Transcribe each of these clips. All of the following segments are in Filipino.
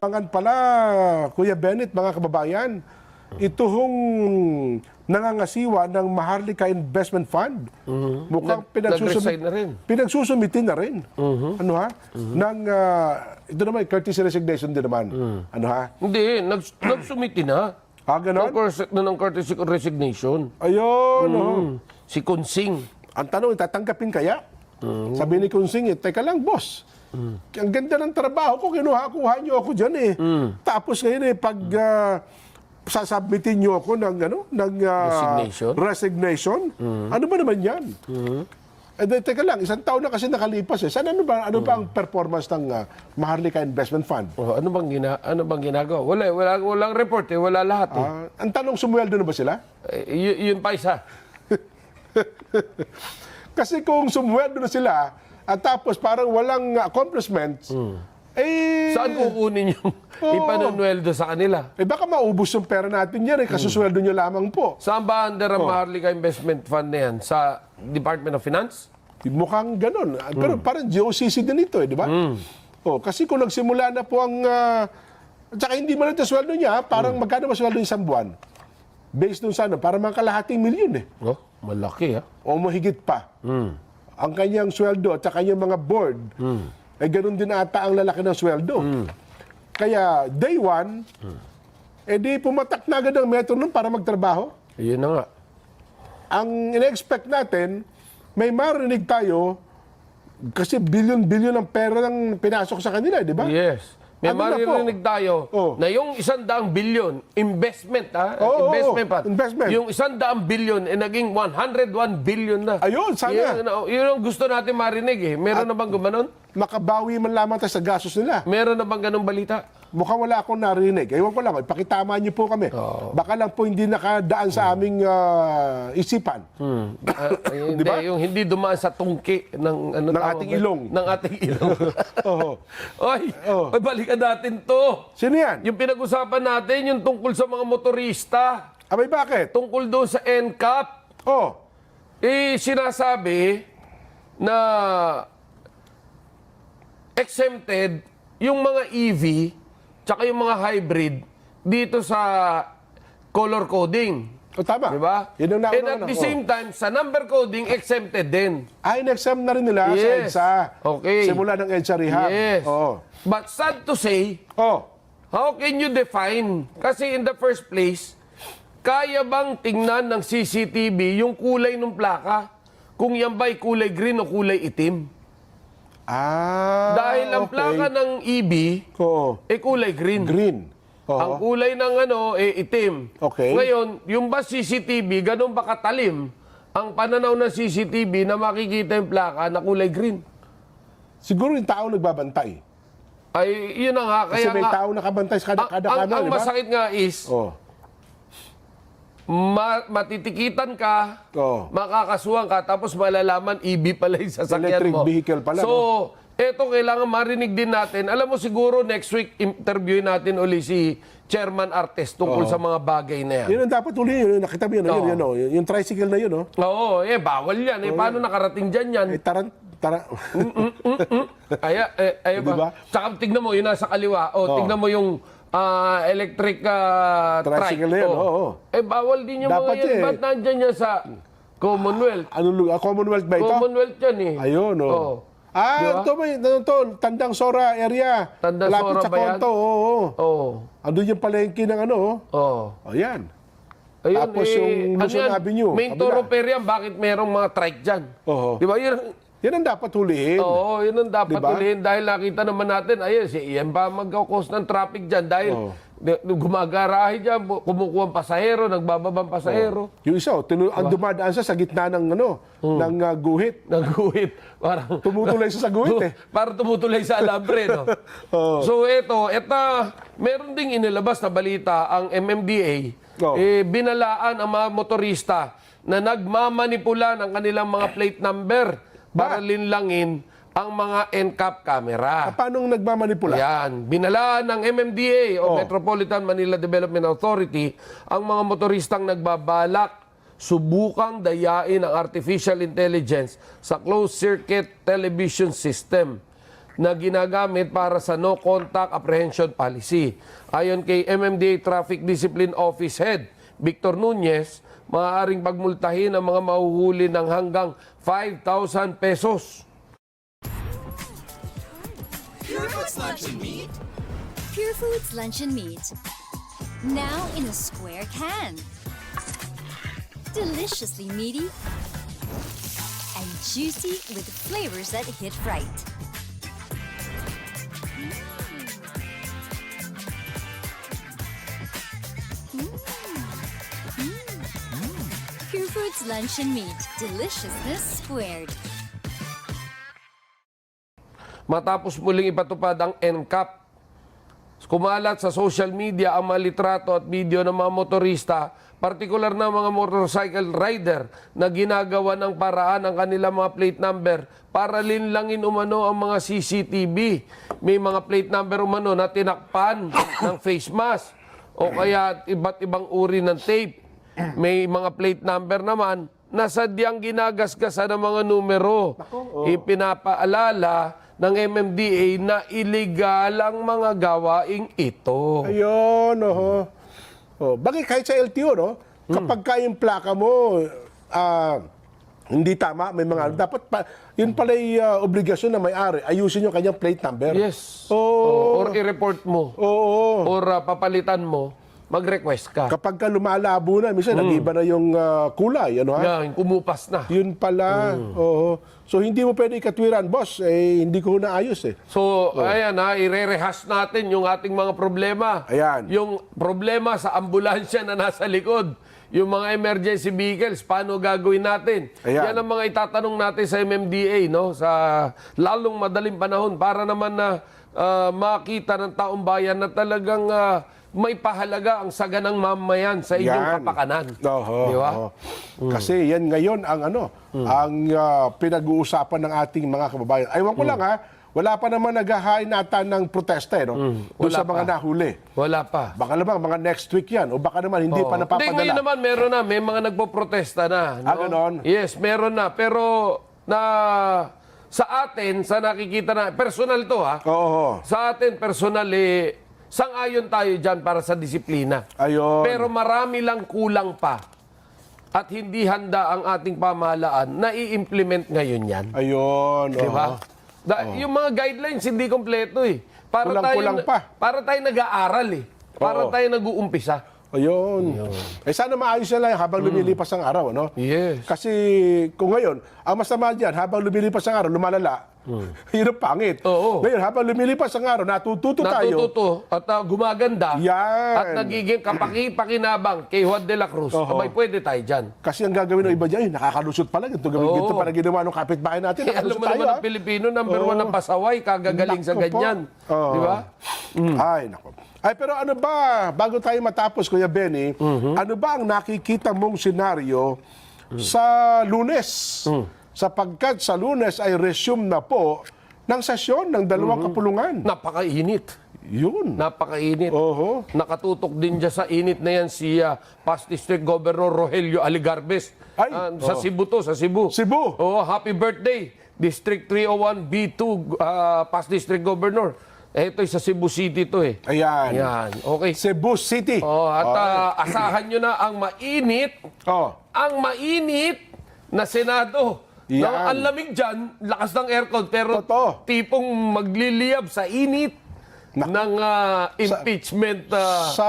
Pangan pala, Kuya Bennett, mga kababayan, ito hong nangangasiwa ng Maharlika Investment Fund. Mukhang Nag- nag-resign na rin. pinagsusumitin na rin. Ano ha? Ng, ah, ito naman, courtesy resignation din naman. Ano ha? Hindi, nag, nagsumiti na. Ah, Ng, ganon? course, na ng courtesy resignation. Ayun, oh. Mm. Si Kunsing. Ang tanong, tatanggapin kaya? Sabi ni Kunsing, eh, teka lang, boss. Ang ganda ng trabaho ko, kinuha-kuha niyo ako dyan eh. Tapos ngayon eh, pag uh, sasubmitin niyo ako ng, ano, ng ah, Resignation? resignation, ano ba naman yan? Eh, di, teka lang, isang taon na kasi nakalipas eh. Saan ano ba, ano ba ang performance ng ah, Maharlika Investment Fund? Oh, ano bang gina ano bang ginagawa? Wala, wala walang report eh, wala lahat eh. Ah, ang tanong, sumweldo na ba sila? Eh, yun pa isa. Kasi kung sumweldo na sila, at tapos parang walang accomplishments, eh... Saan kukunin yung Oo. ipanunweldo sa kanila? Eh baka maubos yung pera natin yan eh, kasusweldo nyo lamang po. Saan ba under Oh. ang Maharlika Investment Fund na yan? Sa Department of Finance? Mukhang ganun. Ah, Pero parang GOCC din ito eh, di ba? Oh, kasi kung nagsimula na po ang... Uh, tsaka hindi man ito sweldo niya, parang magkano ba sweldo isang buwan? Based dun sa ano, parang mga kalahating milyon eh. Oh, malaki ah. O mahigit pa. Ang kanyang sweldo at saka kanyang mga board, ay ganun din ata ang lalaki ng sweldo. Kaya day one, eh di pumatak na agad ang metro nun para magtrabaho. Yun na nga. ang in-expect natin, may marinig tayo kasi billion-billion ng pera ng pinasok sa kanila, di ba? Yes. May Ano maririnig tayo Oh. na yung isang daang bilyon, investment ha? Oo, investment oo, pa. investment. Yung isang daang bilyon, eh, naging 101 billion na. Ayun, sana. Yun, yun, yun ang gusto natin marinig eh. Meron na bang gumanon? Makabawi man lamang tayo sa gastos nila. Meron na bang ganong balita? Mukhang wala akong narinig. Ewan ko lang, ipakitama niyo po kami. Baka lang po hindi nakadaan sa aming ah, isipan. Hmm. Ah, ay, Di ba? hindi, Yung hindi dumaan sa tungki ng, ano, Ng tawag ating ba? ilong. Ng ating ilong. Oo. Oy, Oh. oy, balikan natin to. Sino yan? Yung pinag-usapan natin, yung tungkol sa mga motorista, Abay, bakit? tungkol doon sa NCAP, Oh, eh, sinasabi na exempted yung mga EV tsaka yung mga hybrid dito sa color coding. o tama. Di ba? Yun ang And at the Oh. same time, sa number coding, exempted din. Ah, in-exam na rin nila Yes. sa EDSA. Okay. Simula ng EDSA Rehab. Yes. Oo. But sad to say, Oh. how can you define? Kasi in the first place, kaya bang tingnan ng CCTV yung kulay ng plaka? Kung yan ba'y kulay green o kulay itim? Ah, Dahil ang okay. plaka ng EB, Oo. eh kulay green. Green. Ang Oo. kulay ng ano, eh itim. Okay. Ngayon, yung ba CCTV, ganun ba katalim ang pananaw ng CCTV na makikita yung plaka na kulay green? Siguro yung tao nagbabantay. Ay, yun na nga. Kasi Kaya may nga, tao nakabantay sa kada, ang, kada ang, kanal, ang di ba? masakit nga is, Oh. Ma- matitikitan ka, Oo. makakasuhan ka, tapos malalaman EB pala yung sasakyan Electric mo. vehicle pala, So, eto kailangan marinig din natin. Alam mo siguro next week interviewin natin uli si Chairman Artes tungkol sa mga bagay na yan. Yun ang dapat uli yun. Nakita mo yun, Oo. yun, yun, oh. yung tricycle na yun. Oh. Oo, eh bawal yan. Eh paano nakarating dyan yan? Eh, taran, tara, Aya, eh, ay Di ba? ba? Tsaka tignan mo, yun nasa kaliwa. O, tignan mo yung ah, electric ah, trike. Tricycle na yun, O. oo. Eh, bawal din yung Dapat mga yan. eh. Ba't nandyan yan sa Commonwealth? anong lugar? Commonwealth ba ito? Commonwealth yan eh. Ayun, oh. Oo. Ah, Di ba? ito yun? Ano to? Tandang Sora area. Tandang Malapit Sora sa ba yan? Konto, oo. oo. Oo. Andun yung palengke ng ano, oh. Oh, yan. Ayun, Tapos eh, yung ano Luzon yan? Avenue, Main thoroughfare yan. Bakit merong mga trike dyan? Oo. Di ba? Yun, Yan ang dapat hulihin. Oo, yun ang dapat Diba? ulihin dahil nakita naman natin, ayun, si Ian pa mag-cause ng traffic dyan dahil di- gumagarahe dyan, kumukuha ang pasahero, nagbababang pasahero, Yung isa, oh, Diba? ang dumadaan siya sa gitna ng ano, Hmm. ng ah, guhit. nagguhit. Parang, Tumutuloy siya sa guhit eh. Para tumutuloy sa alambre, no? Oo. So, eto, eta, meron ding inilabas na balita ang MMDA, Oo. eh, binalaan ang mga motorista na nagmamanipula ng kanilang mga plate number para linlangin ang mga NCAP camera. Paano nagmamanipula? Yan. Binalaan ng MMDA o Oh. Metropolitan Manila Development Authority ang mga motoristang nagbabalak subukang dayain ang artificial intelligence sa closed circuit television system na ginagamit para sa no contact apprehension policy. Ayon kay MMDA Traffic Discipline Office Head Victor Nunez, maaaring pagmultahin ang mga mahuhuli ng hanggang 5,000 pesos. Pure Foods Lunch and Meat. Pure Foods Luncheon Meat. Now in a square can. Deliciously meaty and juicy with flavors that hit right. Pure Foods Luncheon Meat. Deliciousness squared. Matapos muling ipatupad ang NCAP, kumalat sa social media ang mga litrato at video ng mga motorista, partikular na mga motorcycle rider na ginagawa ng paraan ang kanilang mga plate number para linlangin umano ang mga CCTV. May mga plate number umano na tinakpan ng face mask o kaya iba't ibang uri ng tape. May mga plate number naman na sadyang ginagasgasan ng mga numero. Ipinapaalala ng MMDA na illegal ang mga gawaing ito. Ayun, oho. Oh, bagay kahit sa LTO, no? Kapag ka yung plaka mo, ah, hindi tama, may mga, dapat pa, yun pala yung ah, obligasyon na may-ari, ayusin yung kanyang plate number. Yes. Oo. Or i-report mo. Oo. Or ah, papalitan mo, mag-request ka. Kapag ka lumalabo na, minsan nag-iba na yung ah, kulay, ano ha? Yan, kumupas na. Yun pala. Oo. So hindi mo pwede ikatwiran, boss, eh hindi ko naayos eh. So, ayan ha, ire-rehash natin yung ating mga problema. Ayan. Yung problema sa ambulansya na nasa likod. Yung mga emergency vehicles, paano gagawin natin? Ayan. Yan ang mga itatanong natin sa MMDA, no? Sa lalong madaling panahon para naman na ah, makita ng taong bayan na talagang ah, may pahalaga ang saganang mamayan sa inyong Yan. kapakanan. Oho, Di ba? oho. Kasi yan ngayon ang ano, ang ah, pinag-uusapan ng ating mga kababayan. Aywan ko lang ha, wala pa naman naghahain nata ng protesta eh, no? Doon wala sa mga pa. nahuli. Wala pa. Baka naman mga next week yan o baka naman hindi pa Hindi, napapadala. ngayon naman meron na. May mga nagpo-protesta na. No? Ah, ganon? Yes, meron na. Pero na sa atin, sa nakikita na, personal to ha. Oo. Sa atin, personal eh, sang-ayon tayo dyan para sa disiplina. Ayun. Pero marami lang kulang pa. At hindi handa ang ating pamahalaan na i-implement ngayon yan. Ayun. Di ba? Da- Yung mga guidelines hindi kompleto eh. Para Kulang-kulang tayo, pa. Para tayo nag-aaral eh. Para Oo. tayo nag-uumpisa. Ayun. Eh sana maayos na lang habang lumilipas ang araw, no? Yes. Kasi kung ngayon, ang masama dyan, habang lumilipas ang araw, lumalala, yun ang pangit. Oo. Ngayon, habang lumilipas ang araw, natututo tayo. Natututo at uh, gumaganda. Yan. At nagiging kapaki-pakinabang kay Juan de la Cruz. Oo. Abay, pwede tayo dyan. Kasi ang gagawin ng iba dyan, nakakalusot pala. Ito, gawin, Oo. ito para ginawa ng kapitbahay natin. Eh, alam Nakalusot mo tayo, naman ah. ang Pilipino, number Oo. one ng pasaway, kagagaling sa Nako po. ganyan. Oo. Di ba? Ay, nako. Ay, pero ano ba, bago tayo matapos, Kuya Benny, Mhm. ano ba ang nakikita mong senaryo sa lunes? Mm. Sapagkat sa lunes ay resume na po ng sesyon ng dalawang Mhm. kapulungan. Napakainit. Yun. Napakainit. Oho. Nakatutok din dyan sa init na yan si uh, Past District Governor Rogelio Aligarbes. Ay, Ah, sa oh. Cebu to, sa Cebu. Cebu. Oh, happy birthday. District 301 B2 uh, Past District Governor. Eh, ito sa Cebu City to eh. Ayan. Yan. Okay. Cebu City. Oh, at ah, asahan nyo na ang mainit, Oh. ang mainit na Senado. Yan. Na, ang lamig dyan, lakas ng aircon, pero Totoo. tipong magliliyab sa init ng ah, impeachment. ah, Sa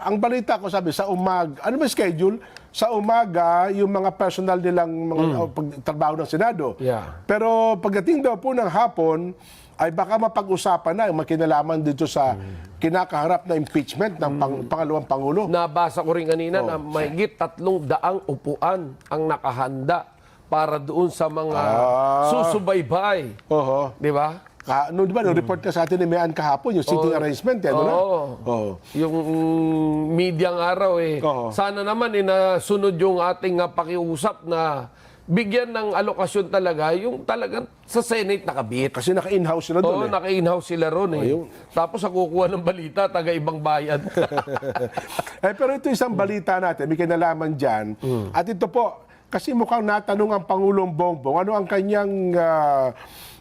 ang balita ko sabi sa umag, ano ba schedule? Sa umaga, yung mga personal nilang mga oh, pagtrabaho ng Senado. Yeah. Pero pagdating daw po ng hapon, ay baka mapag-usapan na yung makinalaman dito sa kinakaharap na impeachment ng pang- pangalawang pangulo. nabasa ko rin kanina Oh. na mahigit tatlong daang upuan ang nakahanda para doon sa mga Ah. susubaybay. Oho. Di ba? Ka, no, di ba, no, report ka sa atin ni Mayan kahapon, yung sitting Oo. arrangement, eh, ano na? Oo. Oo. Yung mm, medyang araw eh. Oo. Sana naman eh nasunod yung ating ah, pakiusap na bigyan ng alokasyon talaga yung talagang sa Senate nakabit. Kasi naka-in-house sila doon Oo, eh. naka-in-house sila ron eh. Ayun. Tapos ang kukuha ng balita, taga ibang bayan. eh, pero ito isang balita natin, may kinalaman dyan. At ito po, kasi mukhang natanong ang Pangulong Bongbong, ano ang kanyang ah,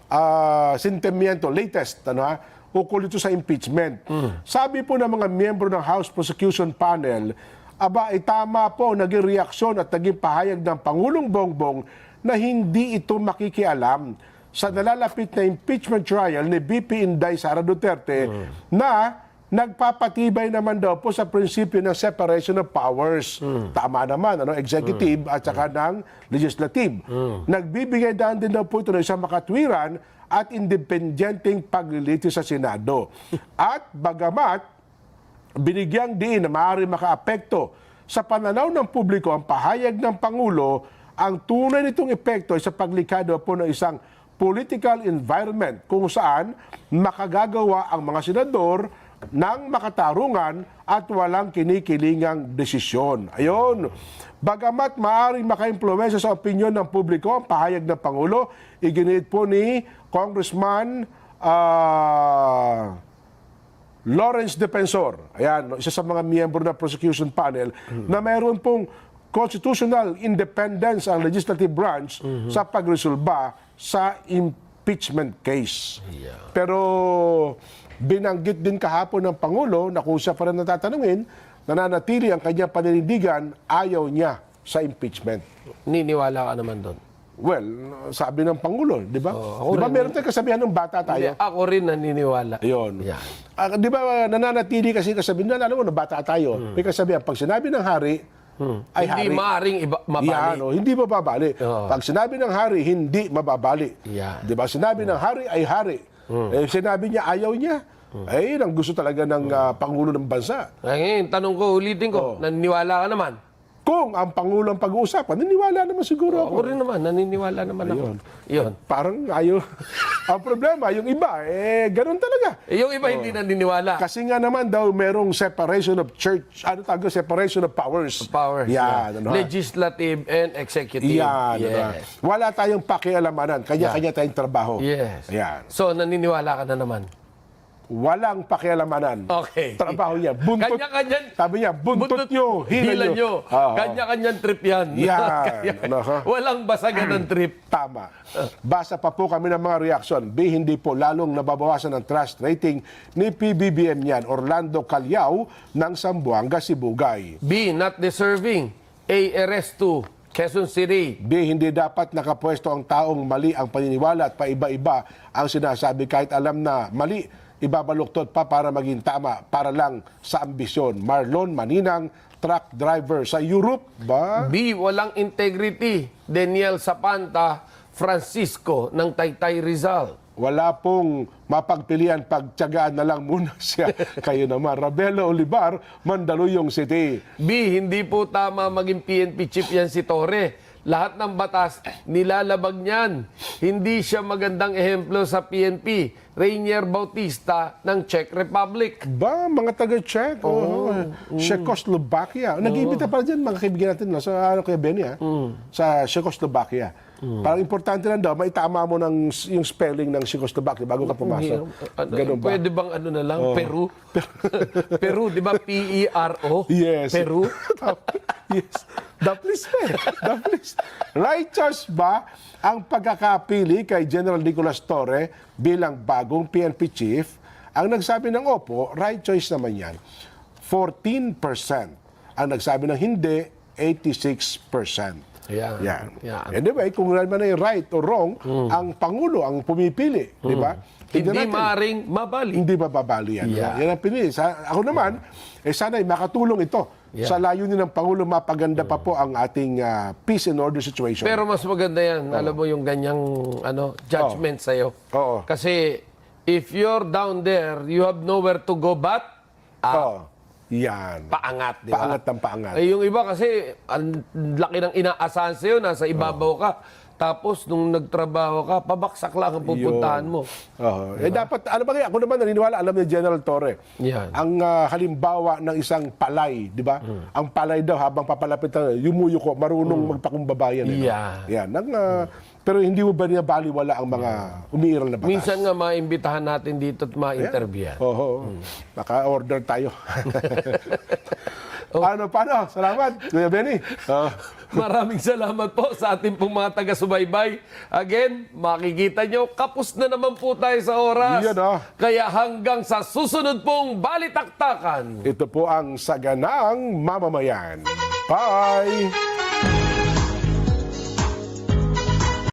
ah, sentimiento, latest, ano ha, ukol ito sa impeachment. Sabi po ng mga miyembro ng House Prosecution Panel, aba, ay tama po naging reaksyon at naging pahayag ng Pangulong Bongbong na hindi ito makikialam sa nalalapit na impeachment trial ni BP Inday Sara Duterte na nagpapatibay naman daw po sa prinsipyo ng separation of powers. Tama naman, ano, executive at saka ng legislative. Nagbibigay daan din daw po ito ng isang makatwiran at independenteng paglilitis sa Senado. at bagamat binigyang diin na maaari makaapekto sa pananaw ng publiko ang pahayag ng Pangulo, ang tunay nitong epekto ay sa paglikha daw po ng isang political environment kung saan makagagawa ang mga senador ng makatarungan at walang kinikilingang desisyon. Ayon, bagamat maaaring makaimpluwensya sa opinyon ng publiko ang pahayag ng Pangulo, iginit po ni Congressman ah, Lawrence Defensor, ayan, isa sa mga miyembro ng prosecution panel, na mayroon pong constitutional independence ang legislative branch sa pagresolba sa impeachment case. Pero binanggit din kahapon ng Pangulo na kung siya pa rin natatanungin, nananatili ang kanyang paninindigan, ayaw niya sa impeachment. Niniwala ka naman doon. Well, sabi ng Pangulo, di ba? Oo, ako di ba rin. meron tayong kasabihan ng bata tayo? Hindi, ako rin naniniwala. Ayun. Yan. Ah, di ba nananatili kasi kasabihan na, alam mo, na bata tayo. May kasabihan, pag sinabi ng hari, ay Hindi hari. maaring iba, mabali. Yan, oh, hindi mababali. Oo. Pag sinabi ng hari, hindi mababali. Yan. Di ba? Sinabi ng hari ay hari. Eh, sinabi niya ayaw niya. Eh, yun ang gusto talaga ng ah, Pangulo ng Bansa. Ay, ngayon, tanong ko, ulitin ko, naniniwala ka naman? Kung ang Pangulo ang pag-uusapan, naniniwala naman siguro Ako ako. rin naman, naniniwala naman ako. Yun. Parang ayaw. ang problema, yung iba, eh, ganun talaga. Eh, yung iba hindi naniniwala. Kasi nga naman daw merong separation of church, ano tawag doon? separation of powers. Powers. Yan, yeah. ano ha? Legislative and executive. Yan, ano ha? yes. Wala tayong pakialamanan, kanya-kanya tayong trabaho. Yes. Yan. So, naniniwala ka na naman. Walang pakialamanan. Okay. Trabaho niya. Buntot. Kanya-kanyan. Sabi niya, buntot, nyo, hila, hila nyo. Oo. Kanya-kanyan trip yan. Yan. Kaya- Ano, ha? Walang basagan ng trip. Tama. Basa pa po kami ng mga reaksyon. B, hindi po lalong nababawasan ang trust rating ni PBBM yan, Orlando Calyao ng Sambuanga, Sibugay. B, not deserving. A, arresto. Quezon City. B, hindi dapat nakapwesto ang taong mali ang paniniwala at paiba-iba ang sinasabi kahit alam na mali, ibabaluktot pa para maging tama para lang sa ambisyon. Marlon Maninang, truck driver sa Europe ba? B, walang integrity. Daniel Sapanta Francisco ng Taytay Rizal. Wala pong mapagpilian, pagtyagaan na lang muna siya. Kayo naman, Rabelo Olivar, Mandaluyong City. B, hindi po tama maging PNP chief yan si Torre. Lahat ng batas, nilalabag niyan. Hindi siya magandang ehemplo sa PNP. Rainier Bautista ng Czech Republic. Ba, mga taga-Czech. Oh, Czechoslovakia. Nag-iimbita pala dyan, mga kaibigan natin, no, sa ano kay Benny, ha? sa Czechoslovakia. Parang importante lang daw, maitama mo ng, yung spelling ng Czechoslovakia bago ka pumasok. Ano, Ganun ba? Pwede bang ano na lang? Peru? Peru, di ba? P-E-R-O? Yes. Peru? yes. The police eh. The police. Righteous ba ang pagkakapili kay General Nicolas Torre bilang bagong PNP chief? Ang nagsabi ng opo, right choice naman yan. 14%. Ang nagsabi ng hindi, 86%. Yan. Yan. Yan. Anyway, kung naman ay right or wrong, ang Pangulo ang pumipili. Di ba? Tignan Hindi natin. maaring mabali. Hindi mababali yan. Yeah. Yan ang pinili. Sa, ako naman, eh sana'y makatulong ito Yeah. sa layunin ng Pangulo mapaganda pa po ang ating ah, peace and order situation. Pero mas maganda yan. Alam mo yung ganyang ano, judgment sa'yo. Oo. Kasi if you're down there, you have nowhere to go but ah, Oo. Yan. paangat, di ba? Paangat ng paangat. Eh, yung iba kasi, ang laki ng inaasahan sa'yo, nasa ibabaw ka. Tapos, nung nagtrabaho ka, pabaksak lang ang pupuntahan mo. Oo. Eh dapat, ano ba kaya, ako naman naniniwala, alam ni General Torre, Yan. ang ah, halimbawa ng isang palay, di ba? Hmm. Ang palay daw, habang papalapit na, yumuyuko, marunong magpakumbabayan. eh, no? Yeah. Yan. Ang, ah, Pero hindi mo ba niya baliwala ang mga umiiral na batas? Minsan nga, maimbitahan natin dito at ma-interview. Oo. Naka-order tayo. Ano, paano? Salamat, Kuya Benny. Oh. Maraming salamat po sa ating pong mga taga-subaybay. Again, makikita nyo, kapos na naman po tayo sa oras. Yan, ah. Kaya hanggang sa susunod pong balitaktakan. Ito po ang saganang mamamayan. Bye!